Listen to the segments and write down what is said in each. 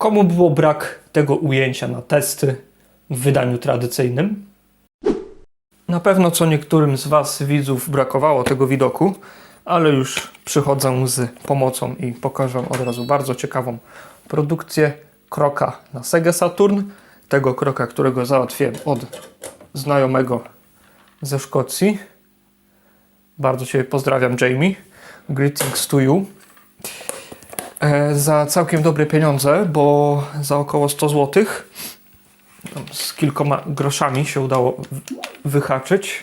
Komu było brak tego ujęcia na testy w wydaniu tradycyjnym? Na pewno co niektórym z Was widzów brakowało tego widoku, ale już przychodzę z pomocą i pokażę od razu bardzo ciekawą produkcję kroka na Sega Saturn. Tego kroka, którego załatwiłem od znajomego ze Szkocji. Bardzo Cię pozdrawiam, Jamie. Greetings to you. E, za całkiem dobre pieniądze, bo za około 100 zł z kilkoma groszami się udało wyhaczyć.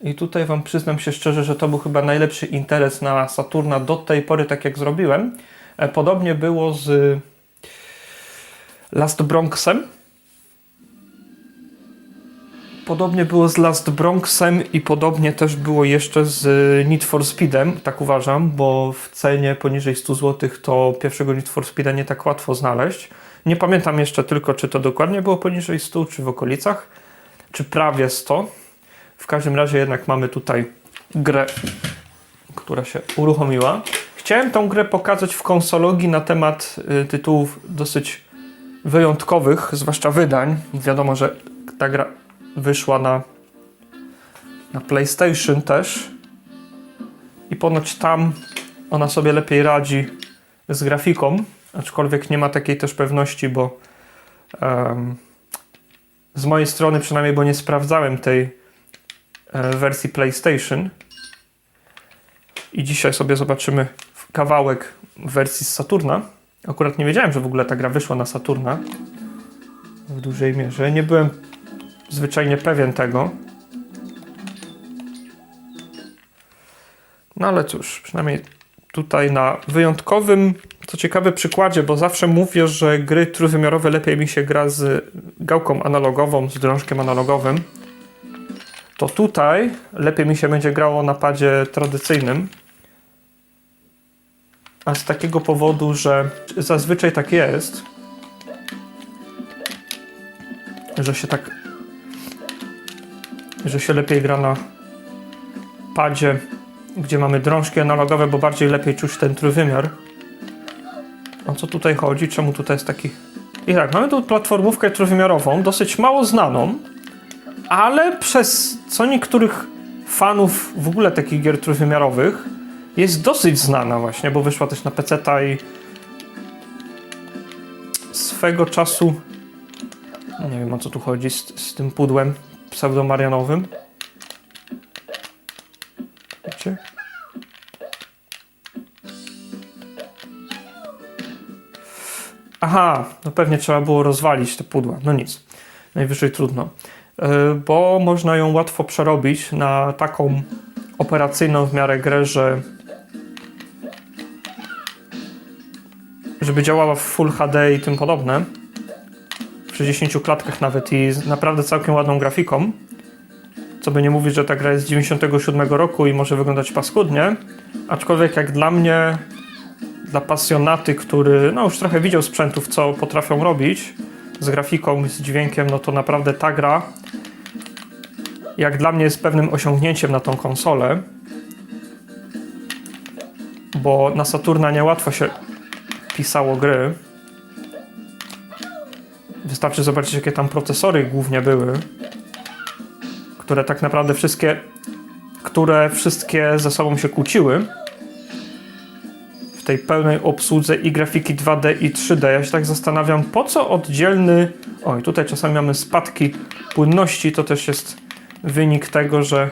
I tutaj Wam przyznam się szczerze, że to był chyba najlepszy interes na Saturna do tej pory, tak jak zrobiłem. E, Podobnie było z Last Bronxem. Podobnie było z Last Bronxem i podobnie też było jeszcze z Need for Speedem, tak uważam, bo w cenie poniżej 100 zł to pierwszego Need for Speeda nie tak łatwo znaleźć. Nie pamiętam jeszcze tylko, czy to dokładnie było poniżej 100, czy w okolicach, czy prawie 100. W każdym razie jednak mamy tutaj grę, która się uruchomiła. Chciałem tą grę pokazać w konsologii na temat y, tytułów dosyć wyjątkowych, zwłaszcza wydań. Wiadomo, że ta gra wyszła na, na PlayStation też. I ponoć tam ona sobie lepiej radzi z grafiką, aczkolwiek nie ma takiej też pewności, bo em, z mojej strony przynajmniej, bo nie sprawdzałem tej e, wersji PlayStation. I dzisiaj sobie zobaczymy kawałek wersji z Saturna. Akurat nie wiedziałem, że w ogóle ta gra wyszła na Saturna w dużej mierze. Nie byłem zwyczajnie pewien tego. No ale cóż, przynajmniej tutaj na wyjątkowym, co ciekawe, przykładzie, bo zawsze mówię, że gry trójwymiarowe lepiej mi się gra z gałką analogową, z drążkiem analogowym. To tutaj lepiej mi się będzie grało na padzie tradycyjnym. A z takiego powodu, że zazwyczaj tak jest, że się tak że się lepiej gra na padzie, gdzie mamy drążki analogowe, bo bardziej lepiej czuć ten trójwymiar. O co tutaj chodzi? Czemu tutaj jest taki... I tak, mamy tu platformówkę trójwymiarową, dosyć mało znaną, ale przez co niektórych fanów w ogóle takich gier trójwymiarowych jest dosyć znana właśnie, bo wyszła też na PC i swego czasu nie wiem o co tu chodzi z, z tym pudłem pseudomarianowym. Wiecie? Aha, no pewnie trzeba było rozwalić te pudła. No nic, najwyżej trudno. Yy, bo można ją łatwo przerobić na taką operacyjną w miarę grę, że żeby działała w Full HD i tym podobne 60 klatkach nawet i z naprawdę całkiem ładną grafiką. Co by nie mówić, że ta gra jest z 97 roku i może wyglądać paskudnie. Aczkolwiek jak dla mnie, dla pasjonaty, który no już trochę widział sprzętów, co potrafią robić z grafiką, z dźwiękiem, no to naprawdę ta gra jak dla mnie jest pewnym osiągnięciem na tą konsolę. Bo na Saturna niełatwo się pisało gry. Wystarczy zobaczyć, jakie tam procesory głównie były, które tak naprawdę wszystkie, które wszystkie ze sobą się kłóciły w tej pełnej obsłudze i grafiki 2D i 3D. Ja się tak zastanawiam, po co oddzielny. Oj, tutaj czasami mamy spadki płynności, to też jest wynik tego, że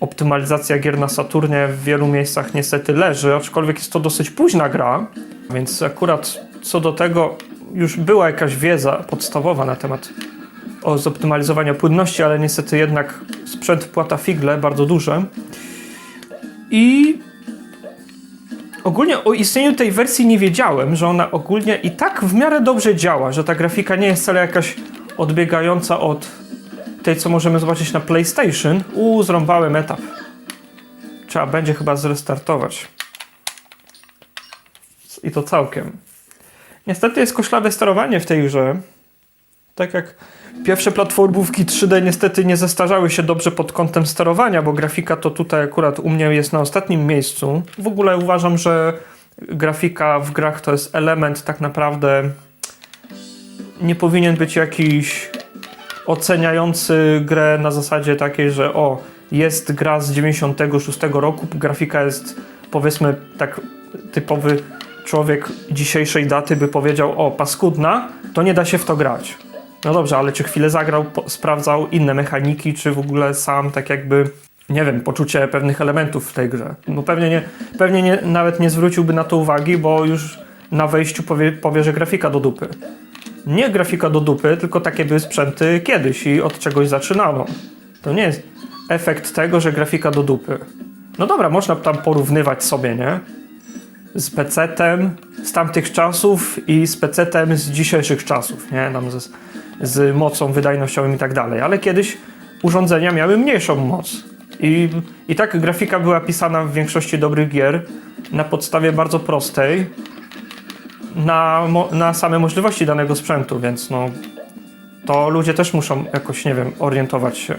optymalizacja gier na Saturnie w wielu miejscach niestety leży, aczkolwiek jest to dosyć późna gra, więc akurat co do tego już była jakaś wiedza podstawowa na temat o zoptymalizowania płynności, ale niestety jednak sprzęt płata figle bardzo duże. I ogólnie o istnieniu tej wersji nie wiedziałem, że ona ogólnie i tak w miarę dobrze działa, że ta grafika nie jest wcale jakaś odbiegająca od tej, co możemy zobaczyć na PlayStation. Uuu, zrąbałem etap. Trzeba będzie chyba zrestartować. I to całkiem. Niestety jest koszlawe sterowanie w tej grze. Tak jak pierwsze platformówki 3D niestety nie zestarzały się dobrze pod kątem sterowania, bo grafika to tutaj akurat u mnie jest na ostatnim miejscu. W ogóle uważam, że grafika w grach to jest element tak naprawdę nie powinien być jakiś oceniający grę na zasadzie takiej, że o, jest gra z 96 roku, grafika jest powiedzmy tak typowy człowiek dzisiejszej daty by powiedział, o, paskudna, to nie da się w to grać. No dobrze, ale czy chwilę zagrał, sprawdzał inne mechaniki, czy w ogóle sam tak jakby, nie wiem, poczucie pewnych elementów w tej grze. No pewnie, nie, pewnie nie, nawet nie zwróciłby na to uwagi, bo już na wejściu powie, powie, że grafika do dupy. Nie grafika do dupy, tylko takie były sprzęty kiedyś i od czegoś zaczynano. To nie jest efekt tego, że grafika do dupy. No dobra, można tam porównywać sobie, nie? Z PC-tem z tamtych czasów i z PC-tem z dzisiejszych czasów, nie? Tam z, z mocą wydajnościową i tak dalej. Ale kiedyś urządzenia miały mniejszą moc. I, I tak grafika była pisana w większości dobrych gier na podstawie bardzo prostej, na, na same możliwości danego sprzętu, więc no to ludzie też muszą jakoś, nie wiem, orientować się.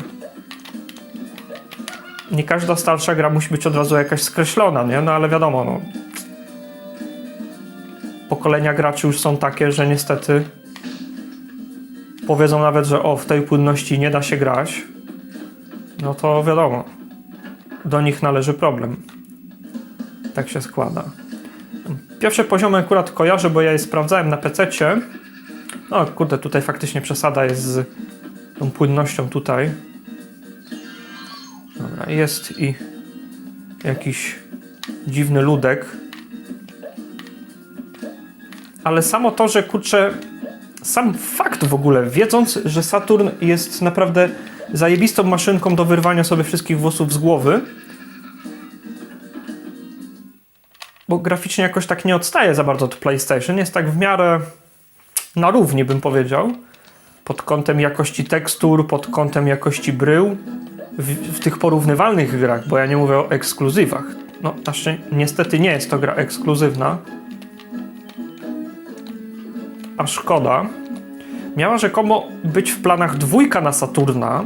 Nie każda starsza gra musi być od razu jakaś skreślona, nie? No ale wiadomo, no. Pokolenia graczy już są takie, że niestety powiedzą nawet, że o, w tej płynności nie da się grać. No to wiadomo. Do nich należy problem. Tak się składa. Pierwsze poziomy akurat kojarzę, bo ja je sprawdzałem na PC-cie. No kurde, tutaj faktycznie przesada jest z tą płynnością tutaj. Dobra, jest i jakiś dziwny ludek. Ale samo to, że kurczę, sam fakt w ogóle, wiedząc, że Saturn jest naprawdę zajebistą maszynką do wyrwania sobie wszystkich włosów z głowy, bo graficznie jakoś tak nie odstaje za bardzo od PlayStation. Jest tak w miarę na równi, bym powiedział. Pod kątem jakości tekstur, pod kątem jakości brył. W, w tych porównywalnych grach, bo ja nie mówię o ekskluzywach. No, na szczę- niestety nie jest to gra ekskluzywna. A szkoda. Miała rzekomo być w planach dwójka na Saturna,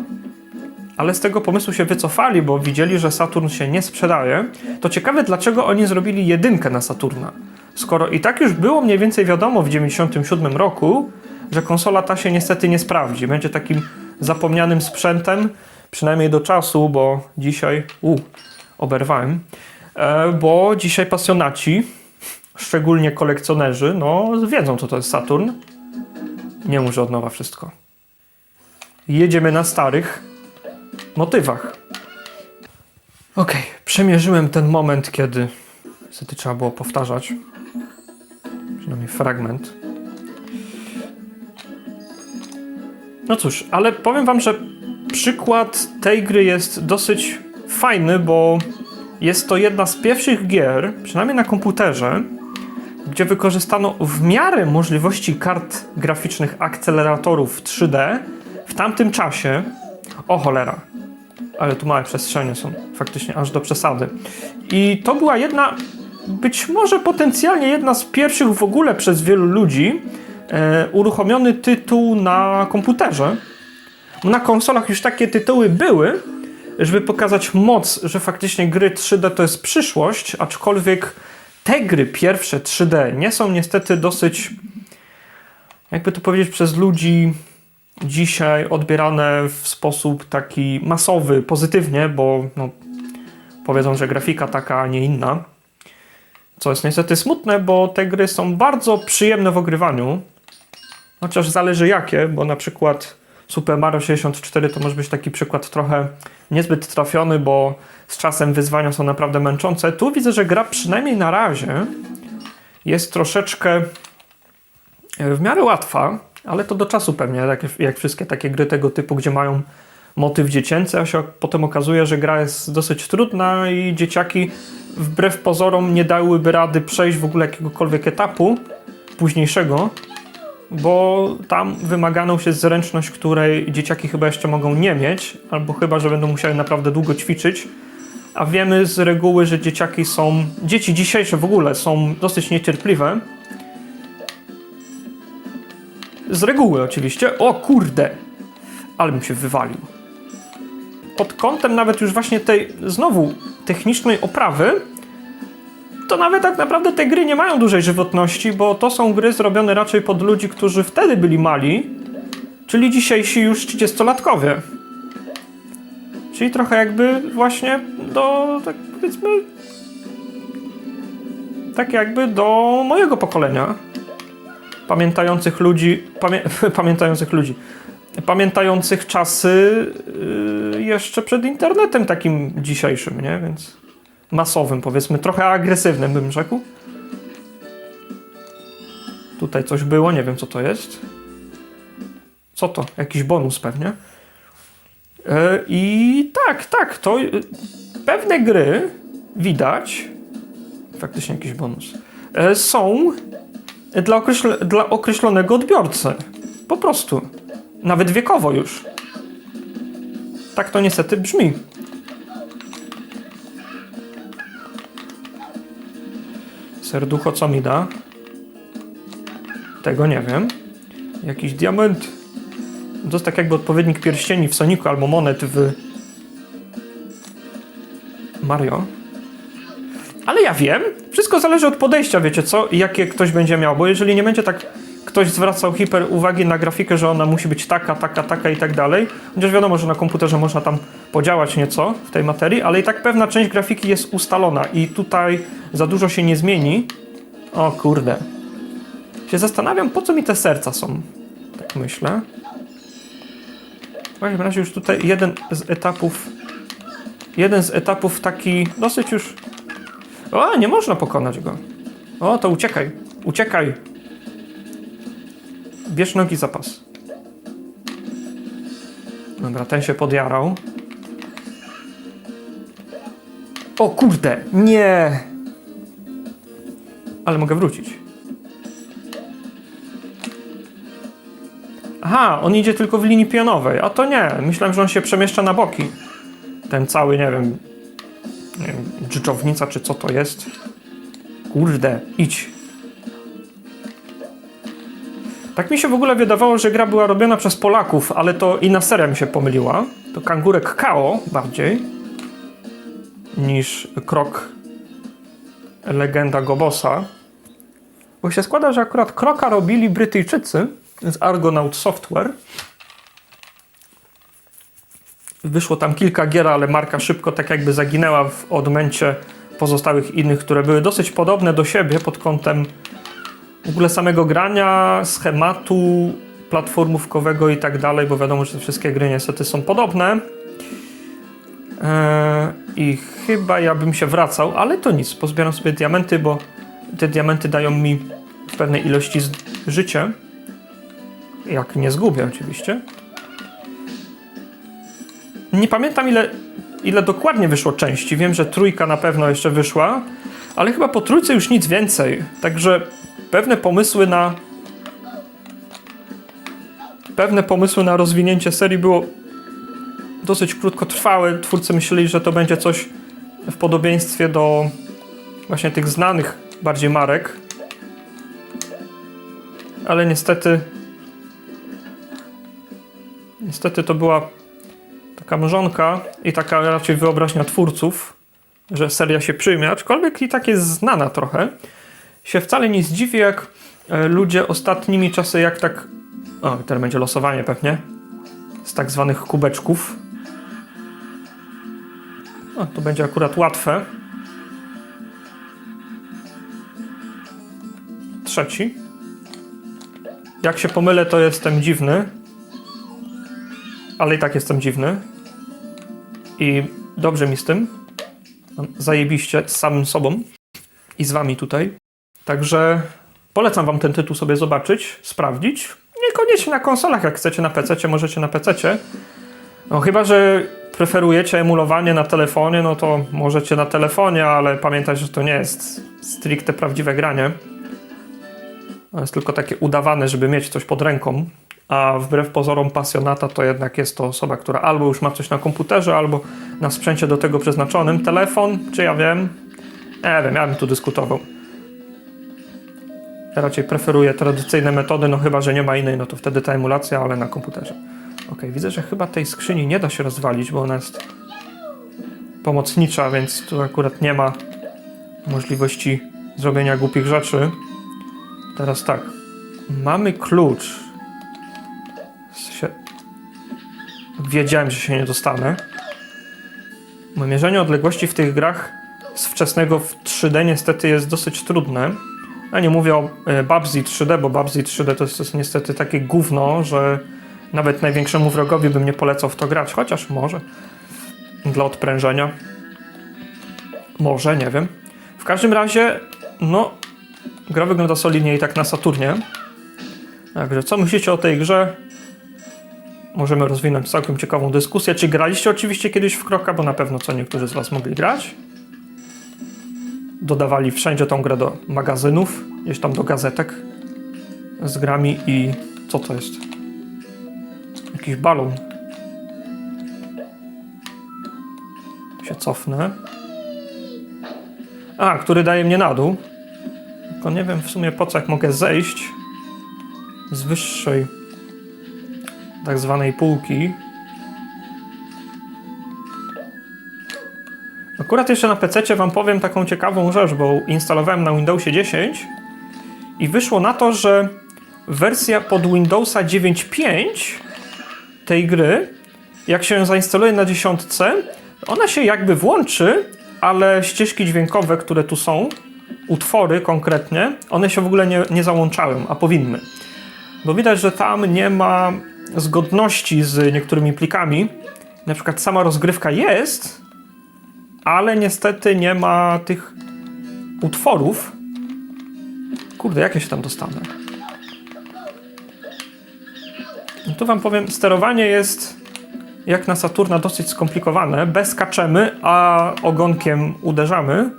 ale z tego pomysłu się wycofali, bo widzieli, że Saturn się nie sprzedaje. To ciekawe, dlaczego oni zrobili jedynkę na Saturna. Skoro i tak już było mniej więcej wiadomo w 97 roku, że konsola ta się niestety nie sprawdzi. Będzie takim zapomnianym sprzętem, przynajmniej do czasu, bo dzisiaj. U, oberwałem. E, bo dzisiaj pasjonaci, szczególnie kolekcjonerzy, no wiedzą, co to jest Saturn. Nie muszę od nowa wszystko. Jedziemy na starych, motywach. Okej, przemierzyłem ten moment, kiedy niestety trzeba było powtarzać. Przynajmniej fragment. No cóż, ale powiem wam, że przykład tej gry jest dosyć fajny, bo jest to jedna z pierwszych gier, przynajmniej na komputerze, gdzie wykorzystano w miarę możliwości kart graficznych akceleratorów 3D w tamtym czasie. O cholera, ale tu małe przestrzenie są faktycznie aż do przesady. I to była jedna, być może potencjalnie jedna z pierwszych w ogóle przez wielu ludzi e, uruchomiony tytuł na komputerze. Na konsolach już takie tytuły były, żeby pokazać moc, że faktycznie gry 3D to jest przyszłość, aczkolwiek te gry pierwsze 3D nie są niestety dosyć, jakby to powiedzieć, przez ludzi dzisiaj odbierane w sposób taki masowy, pozytywnie, bo no, powiedzą, że grafika taka, a nie inna. Co jest niestety smutne, bo te gry są bardzo przyjemne w ogrywaniu. Chociaż zależy jakie, bo na przykład Super Mario 64 to może być taki przykład trochę niezbyt trafiony, bo z czasem wyzwania są naprawdę męczące. Tu widzę, że gra przynajmniej na razie jest troszeczkę e, w miarę łatwa, ale to do czasu pewnie, jak, jak wszystkie takie gry tego typu, gdzie mają motyw dziecięcy, a się potem okazuje, że gra jest dosyć trudna i dzieciaki wbrew pozorom nie dałyby rady przejść w ogóle jakiegokolwiek etapu późniejszego, bo tam wymaganą się zręczność, której dzieciaki chyba jeszcze mogą nie mieć, albo chyba, że będą musiały naprawdę długo ćwiczyć. A wiemy z reguły, że dzieciaki są, dzieci dzisiejsze w ogóle są dosyć niecierpliwe. Z reguły oczywiście. O kurde! Ale bym się wywalił. Pod kątem nawet już właśnie tej znowu technicznej oprawy, to nawet tak naprawdę te gry nie mają dużej żywotności, bo to są gry zrobione raczej pod ludzi, którzy wtedy byli mali, czyli dzisiejsi już 30-latkowie. Czyli trochę jakby właśnie do, tak powiedzmy, tak jakby do mojego pokolenia. Pamiętających ludzi, pamię, pamiętających ludzi, pamiętających czasy yy, jeszcze przed internetem takim dzisiejszym, nie? Więc masowym, powiedzmy, trochę agresywnym bym rzekł. Tutaj coś było, nie wiem co to jest. Co to? Jakiś bonus pewnie. E, I tak, tak, to y, pewne gry widać, faktycznie jakiś bonus, e, są dla, dla określonego odbiorcy. Po prostu. Nawet wiekowo już. Tak to niestety brzmi. Serducho co mi da? Tego nie wiem. Jakiś diament. To jest tak jakby odpowiednik pierścieni w Sonicu albo monet w Mario. Ale ja wiem, wszystko zależy od podejścia, wiecie co, jakie ktoś będzie miał, bo jeżeli nie będzie tak ktoś zwracał hiper uwagi na grafikę, że ona musi być taka, taka, taka i tak dalej, chociaż wiadomo, że na komputerze można tam podziałać nieco w tej materii, ale i tak pewna część grafiki jest ustalona i tutaj za dużo się nie zmieni. O kurde. Się zastanawiam, po co mi te serca są. Tak myślę. W każdym razie już tutaj jeden z etapów jeden z etapów taki dosyć już o, nie można pokonać go. O, to uciekaj. Uciekaj. Bierz nogi za pas. Dobra, ten się podjarał. O kurde, nie. Ale mogę wrócić. Aha, on idzie tylko w linii pionowej. A to nie. Myślałem, że on się przemieszcza na boki. Ten cały, nie wiem, nie wiem, dżdżownica czy co to jest. Kurde, idź. Tak mi się w ogóle wydawało, że gra była robiona przez Polaków, ale to inna seria mi się pomyliła. To kangurek Kao bardziej niż krok legenda Gobosa. Bo się składa, że akurat kroka robili Brytyjczycy z Argonaut Software. Wyszło tam kilka gier, ale marka szybko tak jakby zaginęła w odmęcie pozostałych innych, które były dosyć podobne do siebie pod kątem w ogóle samego grania, schematu platformówkowego i tak dalej, bo wiadomo, że wszystkie gry niestety są podobne. Eee, I chyba ja bym się wracał, ale to nic, pozbieram sobie diamenty, bo te diamenty dają mi w pewnej ilości życie. Jak nie zgubię oczywiście. Nie pamiętam ile, ile dokładnie wyszło części. Wiem, że trójka na pewno jeszcze wyszła, ale chyba po trójce już nic więcej. Także pewne pomysły na. Pewne pomysły na rozwinięcie serii było dosyć krótkotrwałe. Twórcy myśleli, że to będzie coś w podobieństwie do właśnie tych znanych bardziej marek. Ale niestety. Niestety to była taka mrzonka i taka raczej wyobraźnia twórców, że seria się przyjmie, aczkolwiek i tak jest znana trochę, się wcale nie zdziwi, jak e, ludzie ostatnimi czasy, jak tak. O, teraz będzie losowanie pewnie. Z tak zwanych kubeczków. O, to będzie akurat łatwe. Trzeci. Jak się pomylę, to jestem dziwny ale i tak jestem dziwny. I dobrze mi z tym. Zajebiście z samym sobą i z wami tutaj. Także polecam wam ten tytuł sobie zobaczyć, sprawdzić. Niekoniecznie na konsolach, jak chcecie na PC, możecie na PC. No chyba, że preferujecie emulowanie na telefonie, no to możecie na telefonie, ale pamiętajcie, że to nie jest stricte prawdziwe granie. To jest tylko takie udawane, żeby mieć coś pod ręką a wbrew pozorom pasjonata to jednak jest to osoba, która albo już ma coś na komputerze, albo na sprzęcie do tego przeznaczonym. Telefon, czy ja wiem? Nie wiem, ja bym tu dyskutował. Ja raczej preferuję tradycyjne metody, no chyba, że nie ma innej, no to wtedy ta emulacja, ale na komputerze. Ok, widzę, że chyba tej skrzyni nie da się rozwalić, bo ona jest pomocnicza, więc tu akurat nie ma możliwości zrobienia głupich rzeczy. Teraz tak. Mamy klucz. Wiedziałem, że się nie dostanę. Mierzenie odległości w tych grach z wczesnego w 3D niestety jest dosyć trudne. Ja nie mówię o e, Babsy 3D, bo Babsy 3D to jest, to jest niestety takie gówno, że nawet największemu wrogowi bym nie polecał w to grać, chociaż może dla odprężenia. Może, nie wiem. W każdym razie, no, gra wygląda solidnie i tak na Saturnie. Także co myślicie o tej grze? Możemy rozwinąć całkiem ciekawą dyskusję. Czy graliście oczywiście kiedyś w Kroka, bo na pewno co niektórzy z Was mogli grać. Dodawali wszędzie tą grę do magazynów, gdzieś tam do gazetek z grami i co to jest? Jakiś balon. Się cofnę. A, który daje mnie na dół. Tylko nie wiem w sumie po co, jak mogę zejść z wyższej tak zwanej półki. Akurat jeszcze na PC wam powiem taką ciekawą rzecz, bo instalowałem na Windowsie 10 i wyszło na to, że wersja pod Windowsa 9.5 tej gry, jak się zainstaluje na dziesiątce, ona się jakby włączy, ale ścieżki dźwiękowe, które tu są, utwory konkretnie, one się w ogóle nie, nie załączają, a powinny. Bo widać, że tam nie ma zgodności z niektórymi plikami. Na przykład sama rozgrywka jest, ale niestety nie ma tych utworów. Kurde, jak ja się tam dostanę? No tu wam powiem, sterowanie jest jak na Saturna dosyć skomplikowane. Bez kaczemy, a ogonkiem uderzamy.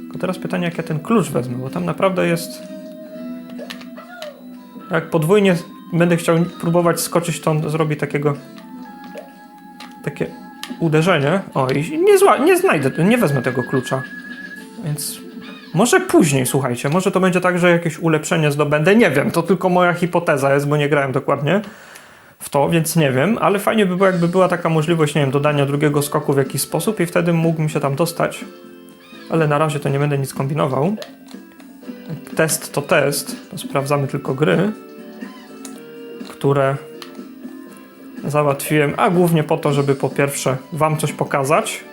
Tylko teraz pytanie, jak ja ten klucz wezmę, bo tam naprawdę jest... Jak podwójnie będę chciał próbować skoczyć, to on zrobi takiego... Takie uderzenie. O, i nie, zła, nie znajdę, nie wezmę tego klucza. Więc może później, słuchajcie, może to będzie tak, że jakieś ulepszenie zdobędę. Nie wiem, to tylko moja hipoteza jest, bo nie grałem dokładnie w to, więc nie wiem, ale fajnie by było, jakby była taka możliwość, nie wiem, dodania drugiego skoku w jakiś sposób i wtedy mógłbym się tam dostać. Ale na razie to nie będę nic kombinował. Test to test, to sprawdzamy tylko gry, które załatwiłem, a głównie po to, żeby po pierwsze wam coś pokazać,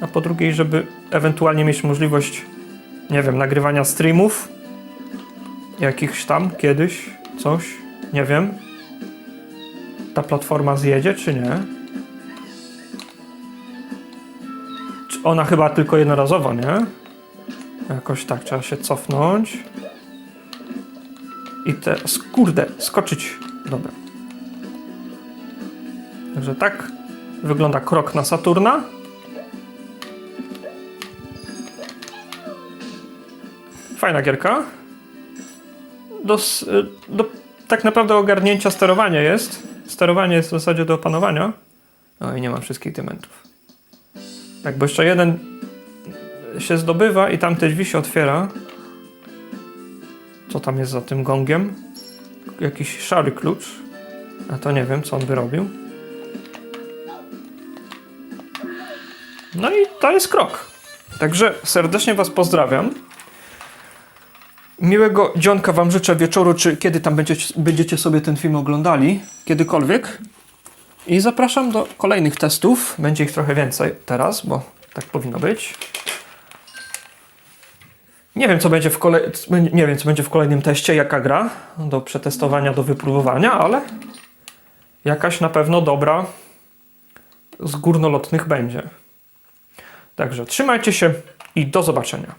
a po drugie, żeby ewentualnie mieć możliwość, nie wiem, nagrywania streamów, jakichś tam kiedyś, coś, nie wiem. Ta platforma zjedzie, czy nie? Czy ona chyba tylko jednorazowo, nie? Jakoś tak, trzeba się cofnąć. I te, kurde, skoczyć. Dobra. Także tak wygląda krok na Saturna. Fajna gierka. Do, s- do tak naprawdę ogarnięcia sterowania jest. Sterowanie jest w zasadzie do opanowania. No i nie ma wszystkich dymentów. Tak, bo jeszcze jeden się zdobywa i tamte drzwi się otwiera. Co tam jest za tym gongiem? Jakiś szary klucz. A to nie wiem, co on by robił. No i to jest krok. Także serdecznie Was pozdrawiam. Miłego dzionka Wam życzę wieczoru, czy kiedy tam będziecie, będziecie sobie ten film oglądali, kiedykolwiek. I zapraszam do kolejnych testów. Będzie ich trochę więcej teraz, bo tak powinno być. Nie wiem, co będzie w, kolej... nie wiem, co będzie w kolejnym teście, jaka gra do przetestowania, do wypróbowania, ale jakaś na pewno dobra z górnolotnych będzie. Także trzymajcie się i do zobaczenia.